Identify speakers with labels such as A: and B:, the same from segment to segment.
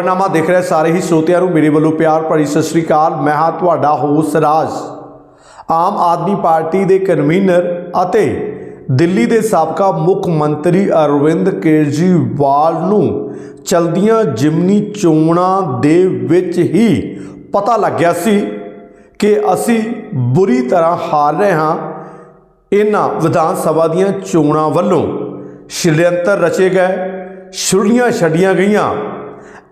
A: ਖਬਰਨਾਮਾ ਦੇਖ ਰਹੇ ਸਾਰੇ ਹੀ ਸਰੋਤਿਆਂ ਨੂੰ ਮੇਰੇ ਵੱਲੋਂ ਪਿਆਰ ਭਰੀ ਸਤਿ ਸ੍ਰੀ ਅਕਾਲ। ਮੈਂ ਹਾਂ ਤੁਹਾਡਾ ਹੋਸ ਰਾਜ। ਆਮ ਆਦਮੀ ਪਾਰਟੀ ਦੇ ਕਨਵੀਨਰ ਅਤੇ ਦਿੱਲੀ ਦੇ ਸਾਬਕਾ ਮੁੱਖ ਮੰਤਰੀ ਅਰਵਿੰਦ ਕੇਜਰੀਵਾਲ ਨੂੰ ਚਲਦੀਆਂ ਜਿਮਨੀ ਚੋਣਾਂ ਦੇ ਵਿੱਚ ਹੀ ਪਤਾ ਲੱਗਿਆ ਸੀ ਕਿ ਅਸੀਂ ਬੁਰੀ ਤਰ੍ਹਾਂ ਹਾਰ ਰਹੇ ਹਾਂ। ਇਹਨਾਂ ਵਿਧਾਨ ਸਭਾ ਦੀਆਂ ਚੋਣਾਂ ਵੱਲੋਂ ਸ਼ਿਲਯੰਤਰ ਰਚੇ ਗਏ ਛੁਰੀਆਂ ਛੱਡੀਆਂ ਗਈਆਂ।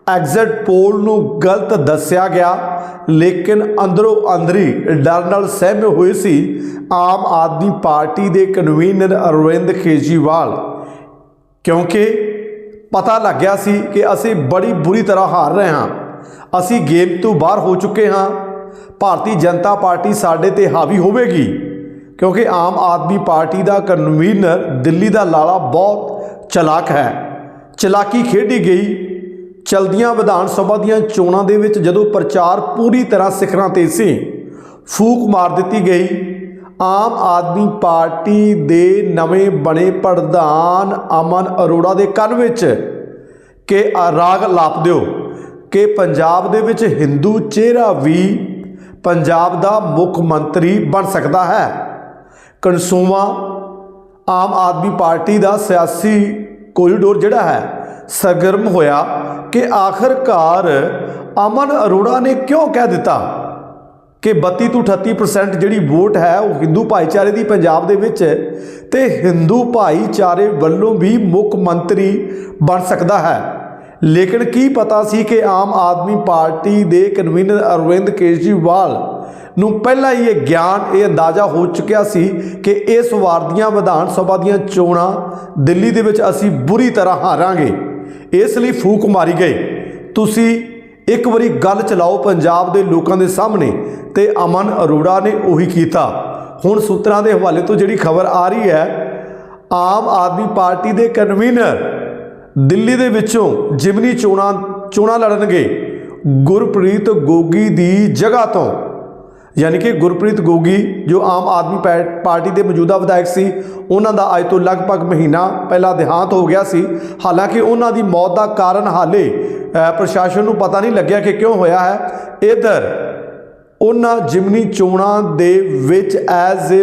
A: ਐਗਜ਼ਿਟ ਪੋਲ ਨੂੰ ਗਲਤ ਦੱਸਿਆ ਗਿਆ, ਲੇਕਿਨ ਅੰਦਰੋਂ ਅੰਦਰੀ ਡਰ ਨਾਲ ਸਹਿਮੇ ਹੋਏ ਸੀ ਆਮ ਆਦਮੀ ਪਾਰਟੀ ਦੇ ਕਨਵੀਨਰ ਅਰਵਿੰਦ ਕੇਜਰੀਵਾਲ। ਕਿਉਂਕਿ ਪਤਾ ਲੱਗਿਆ ਸੀ ਕਿ ਅਸੀਂ ਬੜੀ ਬੁਰੀ ਤਰ੍ਹਾਂ ਹਾਰ ਰਹੇ ਹਾਂ। ਅਸੀਂ ਗੇਮ ਤੋਂ ਬਾਹਰ ਹੋ ਚੁੱਕੇ ਹਾਂ। ਭਾਰਤੀ ਜਨਤਾ ਪਾਰਟੀ ਸਾਡੇ ਤੇ ਹਾਵੀ ਹੋਵੇਗੀ। ਕਿਉਂਕਿ ਆਮ ਆਦਮੀ ਪਾਰਟੀ ਦਾ ਕਨਵੀਨਰ ਦਿੱਲੀ ਦਾ ਲਾਲਾ ਬਹੁਤ ਚਲਾਕ ਹੈ। ਚਲਾਕੀ ਖੇਡੀ ਗਈ। ਚਲਦੀਆਂ ਵਿਧਾਨ ਸਭਾ ਦੀਆਂ ਚੋਣਾਂ ਦੇ ਵਿੱਚ ਜਦੋਂ ਪ੍ਰਚਾਰ ਪੂਰੀ ਤਰ੍ਹਾਂ ਸਿਖਰਾਂ ਤੇ ਸੀ, ਫੂਕ ਮਾਰ ਦਿੱਤੀ ਗਈ। ਆਮ ਆਦਮੀ ਪਾਰਟੀ ਦੇ ਨਵੇਂ ਬਣੇ ਪ੍ਰਧਾਨ ਅਮਨ ਅਰੋੜਾ ਦੇ ਕੰਨ ਵਿੱਚ ਕਿ ਰਾਗ ਲਾਪ ਦਿਓ ਕਿ ਪੰਜਾਬ ਦੇ ਵਿੱਚ ਹਿੰਦੂ ਚਿਹਰਾ ਵੀ ਪੰਜਾਬ ਦਾ ਮੁੱਖ ਮੰਤਰੀ ਬਣ ਸਕਦਾ ਹੈ। ਕਨਸੂਮਾ ਆਮ ਆਦਮੀ ਪਾਰਟੀ ਦਾ ਸਿਆਸੀ ਕੋਰੀਡੋਰ ਜਿਹੜਾ ਹੈ, ਸਰਗਰਮ ਹੋਇਆ। ਕਿ ਆਖਰਕਾਰ ਅਮਨ ਅਰੋੜਾ ਨੇ ਕਿਉਂ ਕਹਿ ਦਿੱਤਾ ਕਿ 32 ਤੋਂ 38% ਜਿਹੜੀ ਵੋਟ ਹੈ ਉਹ ਹਿੰਦੂ ਭਾਈਚਾਰੇ ਦੀ ਪੰਜਾਬ ਦੇ ਵਿੱਚ ਹੈ ਤੇ ਹਿੰਦੂ ਭਾਈਚਾਰੇ ਵੱਲੋਂ ਵੀ ਮੁੱਖ ਮੰਤਰੀ ਬਣ ਸਕਦਾ ਹੈ। ਲੇਕਿਨ ਕੀ ਪਤਾ ਸੀ ਕਿ ਆਮ ਆਦਮੀ ਪਾਰਟੀ ਦੇ ਕਨਵੀਨਰ ਅਰਵਿੰਦ ਕੇਜਰੀਵਾਲ ਨੂੰ ਪਹਿਲਾਂ ਹੀ ਇਹ ਗਿਆਨ, ਇਹ ਅੰਦਾਜ਼ਾ ਹੋ ਚੁੱਕਿਆ ਸੀ ਕਿ ਇਸ ਵਾਰ ਦੀਆਂ ਵਿਧਾਨ ਸਭਾ ਦੀਆਂ ਚੋਣਾਂ ਦਿੱਲੀ ਦੇ ਵਿੱਚ ਅਸੀਂ ਬੁਰੀ ਤਰ੍ਹਾਂ ਹਾਰਾਂਗੇ। ਇਸ ਲਈ ਫੂਕ ਮਾਰੀ ਗਈ। ਤੁਸੀਂ ਇੱਕ ਵਾਰੀ ਗੱਲ ਚਲਾਓ ਪੰਜਾਬ ਦੇ ਲੋਕਾਂ ਦੇ ਸਾਹਮਣੇ ਤੇ ਅਮਨ ਅਰੋੜਾ ਨੇ ਉਹੀ ਕੀਤਾ। ਹੁਣ ਸੂਤਰਾਂ ਦੇ ਹਵਾਲੇ ਤੋਂ ਜਿਹੜੀ ਖਬਰ ਆ ਰਹੀ ਹੈ, ਆਮ ਆਦਮੀ ਪਾਰਟੀ ਦੇ ਕਨਵੀਨਰ ਦਿੱਲੀ ਦੇ ਵਿੱਚੋਂ ਜਿਮਨੀ ਚੋਣਾਂ ਚੋਣਾਂ ਲੜਨਗੇ ਗੁਰਪ੍ਰੀਤ ਗੋਗੀ ਦੀ ਜਗ੍ਹਾ ਤੋਂ। ਯਾਨੀ ਕਿ ਗੁਰਪ੍ਰੀਤ ਗੋਗੀ, ਜੋ ਆਮ ਆਦਮੀ ਪਾ- ਪਾਰਟੀ ਦੇ ਮੌਜੂਦਾ ਵਿਧਾਇਕ ਸੀ, ਉਹਨਾਂ ਦਾ ਅੱਜ ਤੋਂ ਲਗਭਗ ਮਹੀਨਾ ਪਹਿਲਾਂ ਦੇਹਾਂਤ ਹੋ ਗਿਆ ਸੀ। ਹਾਲਾਂਕਿ ਉਹਨਾਂ ਦੀ ਮੌਤ ਦਾ ਕਾਰਨ ਹਾਲੇ ਪ੍ਰਸ਼ਾਸਨ ਨੂੰ ਪਤਾ ਨਹੀਂ ਲੱਗਿਆ ਕਿ ਕਿਉਂ ਹੋਇਆ ਹੈ। ਇਧਰ, ਉਹਨਾਂ ਜਿਮਨੀ ਚੋਣਾਂ ਦੇ ਵਿੱਚ ਐਜ਼ ਏ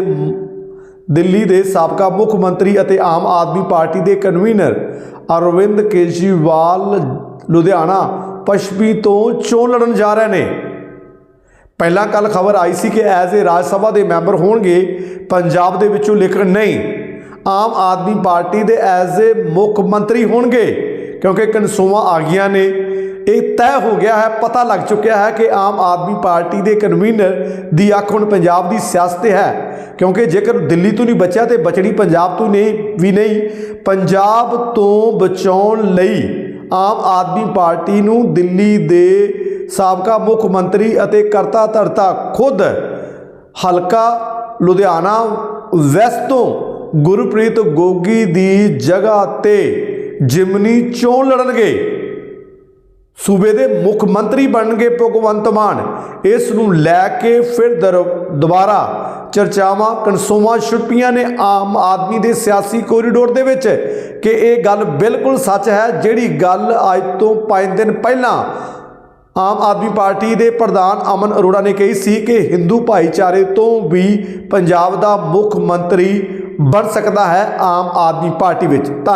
A: ਦਿੱਲੀ ਦੇ ਸਾਬਕਾ ਮੁੱਖ ਮੰਤਰੀ ਅਤੇ ਆਮ ਆਦਮੀ ਪਾਰਟੀ ਦੇ ਕਨਵੀਨਰ ਅਰਵਿੰਦ ਕੇਜਰੀਵਾਲ, ਲੁਧਿਆਣਾ, ਪੱਛਮੀ ਤੋਂ ਚੋਣ ਲੜਨ ਜਾ ਰਹੇ ਨੇ। ਪਹਿਲਾਂ ਕੱਲ ਖਬਰ ਆਈ ਸੀ ਕਿ ਐਜ਼ ਏ ਰਾਜ ਸਭਾ ਦੇ ਮੈਂਬਰ ਹੋਣਗੇ, ਪੰਜਾਬ ਦੇ ਵਿੱਚੋਂ ਲੇਕਿਨ ਨਹੀਂ। ਆਮ ਆਦਮੀ ਪਾਰਟੀ ਦੇ ਐਜ਼ ਏ ਮੁੱਖ ਮੰਤਰੀ ਹੋਣਗੇ, ਕਿਉਂਕਿ ਕਨਸੂਆਂ ਆ ਗਈਆਂ ਨੇ। ਇਹ ਤੈਅ ਹੋ ਗਿਆ ਹੈ, ਪਤਾ ਲੱਗ ਚੁੱਕਿਆ ਹੈ ਕਿ ਆਮ ਆਦਮੀ ਪਾਰਟੀ ਦੇ ਕਨਵੀਨਰ ਦੀ ਅੱਖ ਹੁਣ ਪੰਜਾਬ ਦੀ ਸਿਆਸਤ ਤੇ ਹੈ, ਕਿਉਂਕਿ ਜੇਕਰ ਦਿੱਲੀ ਤੋਂ ਨਹੀਂ ਬਚਿਆ ਤੇ ਬਚਣੀ ਪੰਜਾਬ ਤੋਂ ਨਹੀਂ, ਵੀ ਨਹੀਂ, ਪੰਜਾਬ ਤੋਂ ਬਚਾਉਣ ਲਈ ਆਮ ਆਦਮੀ ਪਾਰਟੀ ਨੂੰ ਦਿੱਲੀ ਦੇ ਸਾਬਕਾ ਮੁੱਖ ਮੰਤਰੀ ਅਤੇ ਕਰਤਾ ਧਰਤਾ ਖੁਦ ਹਲਕਾ ਲੁਧਿਆਣਾ ਵੈਸਟ ਤੋਂ ਗੁਰਪ੍ਰੀਤ ਗੋਗੀ ਦੀ ਜਗ੍ਹਾ ਤੇ ਜਿਮਨੀ ਚੋਣ ਲੜਨਗੇ। ਸੂਬੇ ਦੇ ਮੁੱਖ ਮੰਤਰੀ ਬਣਨਗੇ ਭਗਵੰਤ ਮਾਨ। ਇਸ ਨੂੰ ਲੈ ਕੇ ਫਿਰ ਦਰ- ਦੁਬਾਰਾ ਚਰਚਾਵਾਂ ਕਨਸੂਮਾ ਛੁੱਟੀਆਂ ਨੇ ਆਮ ਆਦਮੀ ਦੇ ਸਿਆਸੀ ਕੋਰੀਡੋਰ ਦੇ ਵਿੱਚ। ਕਿ ਇਹ ਗੱਲ ਬਿਲਕੁਲ ਸੱਚ ਹੈ, ਜਿਹੜੀ ਗੱਲ ਅੱਜ ਤੋਂ 5 ਦਿਨ ਪਹਿਲਾਂ ਆਮ ਆਦਮੀ ਪਾਰਟੀ ਦੇ ਪ੍ਰਧਾਨ ਅਮਨ ਅਰੋੜਾ ਨੇ ਕਹੀ ਸੀ ਕਿ ਹਿੰਦੂ ਭਾਈਚਾਰੇ ਤੋਂ ਵੀ ਪੰਜਾਬ ਦਾ ਮੁੱਖ ਮੰਤਰੀ ਬਣ ਸਕਦਾ ਹੈ ਆਮ ਆਦਮੀ ਪਾਰਟੀ ਵਿੱਚ। ਧੰਨ-